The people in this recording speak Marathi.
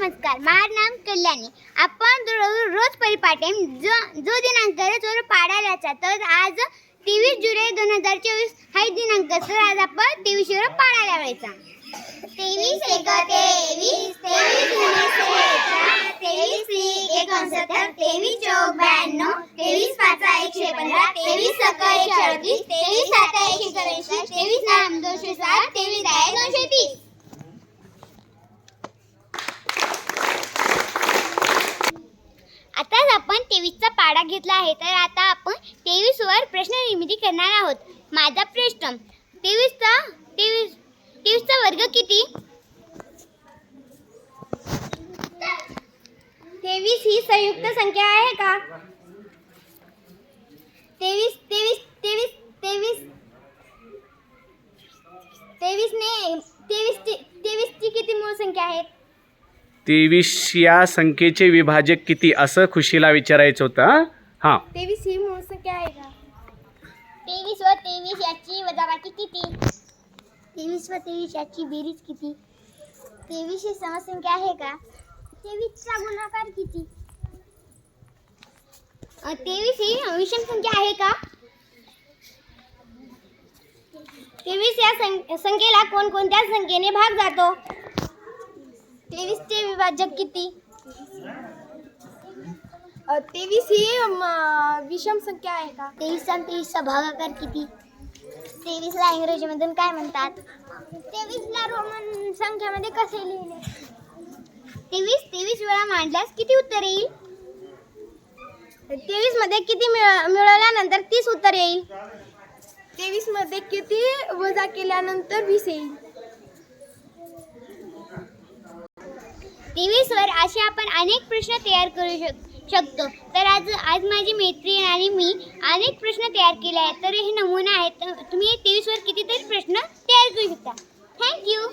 नमस्कार माझं नाम कल्याणी. आपण रो- रोज परिपाठे जो जो दिनांक आहे तो तर आज तेवीस जुलै दोन हजार चोवीस हा दिनांक. तर आज आपण तेवीस तेवीसवर पाडायला वेळेचा तेवीस एक तेवीस तेवीस तेवीस तेवीस एकोणसत्तर तेवीस चौक ब्याण्णव तेवीस पाच एकशे पंधरा तेवीस सक एकशे अडतीस तेवीस सात एकशे चौऱ्याऐंशी तेवीस नाम दोनशे सात तेवीस आहे दोनशे तीस. आपण तेवीसचा पाडा घेतला आहे तर आता आपण तेवीसवर प्रश्न निर्मिती करणार आहोत. माझा प्रश्न तेवीसचा तेवीस तेवीसचा वर्ग किती? तेवीस ही संयुक्त संख्या आहे का? तेवीस तेवीस तेवीस तेवीस तेवीसने तेवीस तेवीसची किती मूळ संख्या आहेत? तेवीस या संख्येचे विभाजक किती? असं खुशीला विचारायचं होतं हं? तेवीस ही मूळ संख्या आहे का? तेवीस व तेवीस याची वजाबाकी किती? तेवीस व तेवीस याची बेरीज किती? तेवीस ही समसंख्या आहे का? तेवीसचा गुणाकार किती? अ, तेवीस ही विषम संख्या आहे का? तेवीस या सं- संख्येला कोणकोणत्या संख्येने भाग जातो? तेवीसचे विभाजक किती? तेवीस ही विषम संख्या आहे का? तेवीस आणि तेवीसचा भागाकार किती? तेवीसला इंग्रजीमधून काय म्हणतात? तेवीसला रोमन संख्यामध्ये कसे लिहिले? तेवीस तेवीस वेळा मांडल्यास किती उत्तर येईल? तेवीसमध्ये किती मिळ मिळवल्यानंतर तीस उत्तर येईल? तेवीसमध्ये किती वजा केल्यानंतर वीस येईल? टी व्हीसवर असे आपण अनेक प्रश्न तयार करू शक शकतो. तर आज आज माझी मैत्रीण आणि मी अनेक प्रश्न तयार केले आहेत. तर हे नमुना आहेत. तुम्ही टी व्हीसवर कितीतरी प्रश्न तयार करू शकता. थँक्यू